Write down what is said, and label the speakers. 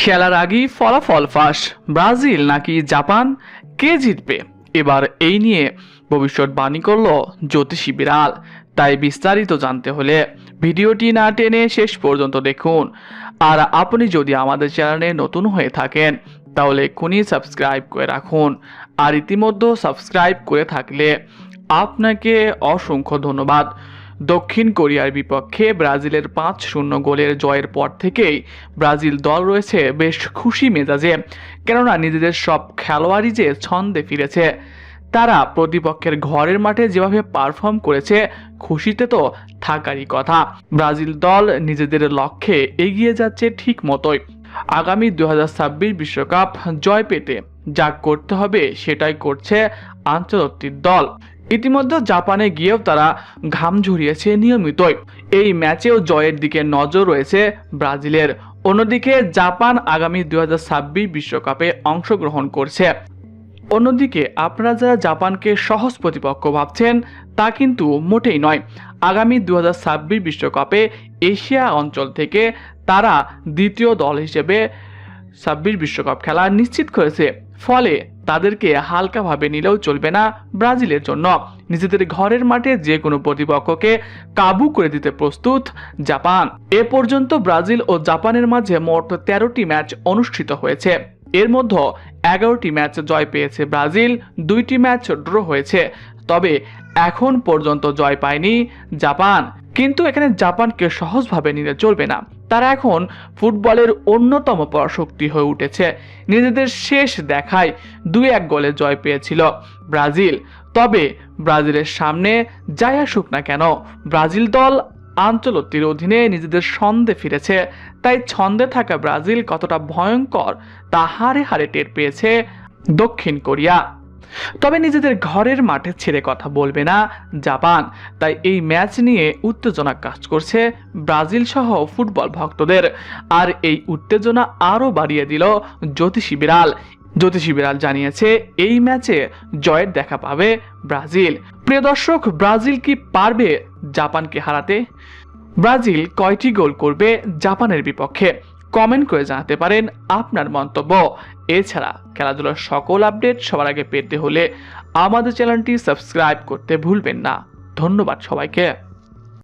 Speaker 1: খেলার আগেই ফলাফল ফাঁস। ব্রাজিল নাকি জাপান? কে জিতবে? এবার এই নিয়ে ভবিষ্যৎবাণী করল জ্যোতিষী বিড়াল। তাই বিস্তারিত জানতে হলে ভিডিওটি না টেনে শেষ পর্যন্ত দেখুন। আর আপনি যদি আমাদের চ্যানেলে নতুন হয়ে থাকেন, তাহলে এক্ষুনি সাবস্ক্রাইব করে রাখুন। আর ইতিমধ্যে সাবস্ক্রাইব করে থাকলে আপনাকে অসংখ্য ধন্যবাদ। দক্ষিণ কোরিয়ার বিপক্ষে ব্রাজিলের পাঁচ শূন্য গোলের জয়ের পর থেকেই ব্রাজিল দল রয়েছে বেশ খুশি মেজাজে, কেননা নিজেদের সব খেলোয়াড়ই যে ছন্দে ফিরেছে। তারা প্রতিপক্ষের ঘরের মাঠে যেভাবে পারফর্ম করেছে, খুশিতে তো থাকারই কথা। ব্রাজিল দল নিজেদের লক্ষ্যে এগিয়ে যাচ্ছে ঠিক মতোই। আগামী দু বিশ্বকাপ জয় পেতে যা করতে হবে সেটাই করছে আন্তর্জাতিক দল। ইতিমধ্যে জাপানে গিয়েও তারা ঘাম ঝরিয়েছে নিয়মিতই। এই ম্যাচেও জয়ের দিকে নজর রয়েছে ব্রাজিলের। অন্যদিকে জাপান আগামী দু হাজার বিশ্বকাপে অংশগ্রহণ করছে। অন্যদিকে আপনারা যারা জাপানকে সহজ প্রতিপক্ষ ভাবছেন, তা কিন্তু মোটেই নয়। আগামী দু হাজার বিশ্বকাপে এশিয়া অঞ্চল থেকে তারা দ্বিতীয় দল হিসেবে ছাব্বিশ বিশ্বকাপ খেলা নিশ্চিত করেছে। ফলে তাদেরকে হালকাভাবে নিলেও চলবে না ব্রাজিলের জন্য। নিজেদের ঘরের মাঠে যে কোনো প্রতিপক্ষকে কাবু করে দিতে প্রস্তুত জাপান। এ পর্যন্ত ব্রাজিল ও জাপানের মাঝে মোট তেরোটি ম্যাচ অনুষ্ঠিত হয়েছে। এর মধ্যে এগারোটি ম্যাচ জয় পেয়েছে ব্রাজিল, দুইটি ম্যাচ ড্র হয়েছে। তবে এখন পর্যন্ত জয় পায়নি জাপান। কিন্তু এখানে জাপানকে সহজভাবে নিলে চলবে না। তারা এখন ফুটবলের অন্যতম পরাশক্তি হয়ে উঠেছে। নিজেদের শেষ দেখায় দুই এক গোলে জয় পেয়েছিল ব্রাজিল। তবে ব্রাজিলের সামনে যাই আসুক না কেন, ব্রাজিল দল আঞ্চলতির অধীনে নিজেদের ছন্দে ফিরেছে। তাই ছন্দে থাকা ব্রাজিল কতটা ভয়ঙ্কর, তা হারে হারে টের পেয়েছে দক্ষিণ কোরিয়া। তবে নিজেদের ঘরের মাঠে ছেড়ে কথা বলবে না জাপান। তাই এই ম্যাচ নিয়ে উত্তেজনা কাজ করছে ব্রাজিল সহ ফুটবল ভক্তদের। আর এই উত্তেজনা আরও বাড়িয়ে দিল জ্যোতিষী বিড়াল। জ্যোতিষী বিড়াল জানিয়েছে, এই ম্যাচে জয়ের দেখা পাবে ব্রাজিল। প্রিয় দর্শক, ব্রাজিল কি পারবে জাপানকে হারাতে? ব্রাজিল কয়টি গোল করবে জাপানের বিপক্ষে? কমেন্ট করে জানাতে পারেন আপনার মন্তব্য। এছাড়া খেলাধুলার সকল আপডেট সবার আগে পেতে হলে আমাদের চ্যানেলটি সাবস্ক্রাইব করতে ভুলবেন না। ধন্যবাদ সবাইকে।